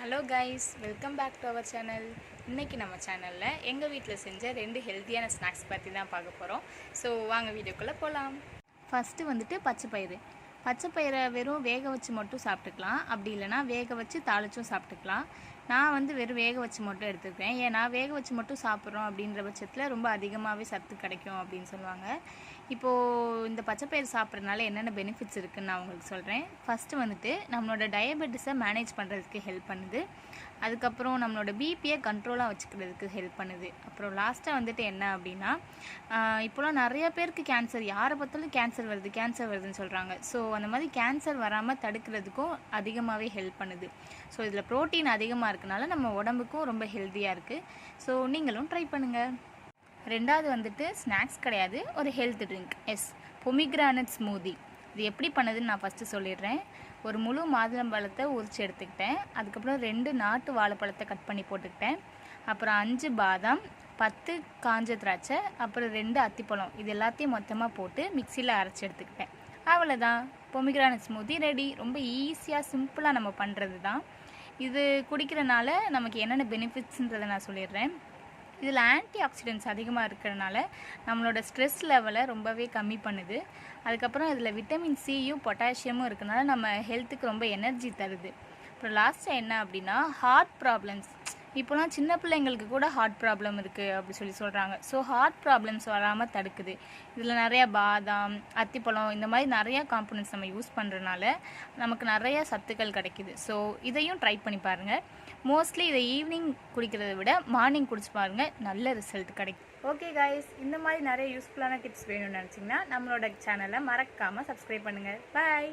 Hello guys welcome back to our channel இன்றைக்கி நம்ம சேனலில் எங்கள் வீட்டில் செஞ்ச ரெண்டு ஹெல்த்தியான ஸ்நாக்ஸ் பற்றி தான் பார்க்க போகிறோம் ஸோ வாங்க வீடியோக்குள்ளே போகலாம் ஃபஸ்ட்டு வந்துட்டு பச்சை பயிறு. பச்சை பயிரை வெறும் வேக வச்சு மட்டும் சாப்பிட்டுக்கலாம். அப்படி இல்லைனா வேக வச்சு தாளிச்சும் சாப்பிட்டுக்கலாம். நான் வந்து வெறும் வேக வச்சு மட்டும் எடுத்துக்கிறேன் ஏன்னா வேக வச்சு மட்டும் சாப்பிட்றோம் அப்படின்ற பட்சத்தில் ரொம்ப அதிகமாகவே சத்து கிடைக்கும் அப்படின்னு சொல்லுவாங்க. இப்போது இந்த பச்சைப்பயிறு சாப்பிட்றதுனால என்னென்ன பெனிஃபிட்ஸ் இருக்குன்னு நான் உங்களுக்கு சொல்கிறேன் ஃபஸ்ட்டு வந்துட்டு நம்மளோட டயபெட்டிஸை மேனேஜ் பண்ணுறதுக்கு ஹெல்ப் பண்ணுது. அதுக்கப்புறம் நம்மளோட பிபியை கண்ட்ரோலாக வச்சுக்கிறதுக்கு ஹெல்ப் பண்ணுது. அப்புறம் லாஸ்ட்டாக வந்துட்டு என்ன அப்படின்னா இப்போலாம் நிறைய பேருக்கு கேன்சர் யாரை பார்த்தாலும் கேன்சர் வருது கேன்சர் வருதுன்னு சொல்கிறாங்க ஸோ அந்த மாதிரி கேன்சர் வராமல் தடுக்கிறதுக்கும் அதிகமாகவே ஹெல்ப் பண்ணுது. ஸோ இதில் ப்ரோட்டீன் அதிகமாக இருக்கனால நம்ம உடம்புக்கும் ரொம்ப ஹெல்த்தியாக இருக்குது ஸோ நீங்களும் ட்ரை பண்ணுங்கள் ரெண்டாவது வந்துட்டு ஸ்நாக்ஸ் கிடையாது. ஒரு health drink is pomegranate smoothie இது எப்படி பண்ணுதுன்னு நான் ஃபஸ்ட்டு சொல்லிடுறேன். ஒரு முழு மாதுளம்பழத்தை உரிச்சு எடுத்துக்கிட்டேன். அதுக்கப்புறம் ரெண்டு நாட்டு வாழைப்பழத்தை கட் பண்ணி போட்டுக்கிட்டேன். அப்புறம் அஞ்சு பாதாம் பத்து காஞ்ச திராட்சை அப்புறம் ரெண்டு அத்திப்பழம். இது எல்லாத்தையும் மொத்தமாக போட்டு மிக்சியில் அரைச்சி எடுத்துக்கிட்டேன். அவ்வளோதான் பொமிக்ரானட் ஸ்மூதி ரெடி ரொம்ப ஈஸியாக சிம்பிளாக நம்ம பண்ணுறது தான் இது குடிக்கிறனால நமக்கு என்னென்ன பெனிஃபிட்ஸ்ன்றதை நான் சொல்லிடுறேன். இதில் ஆன்டி ஆக்சிடென்ட்ஸ் அதிகமாக இருக்கிறனால நம்மளோட ஸ்ட்ரெஸ் லெவலை ரொம்பவே கம்மி பண்ணுது. அதுக்கப்புறம் இதில் விட்டமின் சியும் பொட்டாசியமும் இருக்கிறனால நம்ம ஹெல்த்துக்கு ரொம்ப எனர்ஜி தருது. அப்புறம் லாஸ்ட்டாக என்ன அப்படின்னா ஹார்ட் ப்ராப்ளம்ஸ் இப்போலாம் சின்ன பிள்ளைங்களுக்கு கூட ஹார்ட் ப்ராப்ளம் இருக்குது அப்படி சொல்லி சொல்கிறாங்க ஸோ ஹார்ட் ப்ராப்ளம்ஸ் வராமல் தடுக்குது. இதில் நிறையா பாதாம் அத்திப்பழம் இந்த மாதிரி நிறையா காம்பனன்ட்ஸ் நம்ம யூஸ் பண்ணுறதுனால நமக்கு நிறைய சத்துக்கள் கிடைக்குது. ஸோ இதையும் ட்ரை பண்ணி பாருங்கள் மோஸ்ட்லி இதை ஈவினிங் குடிக்கிறத விட மார்னிங் குடிச்சு பாருங்கள் நல்ல ரிசல்ட் கிடைக்கும். ஓகே காய்ஸ் இந்த மாதிரி நிறைய யூஸ்ஃபுல்லான டிப்ஸ் வேணும்னு நினச்சிங்கன்னா நம்மளோட சேனலை மறக்காமல் சப்ஸ்கிரைப் பண்ணுங்கள் பாய்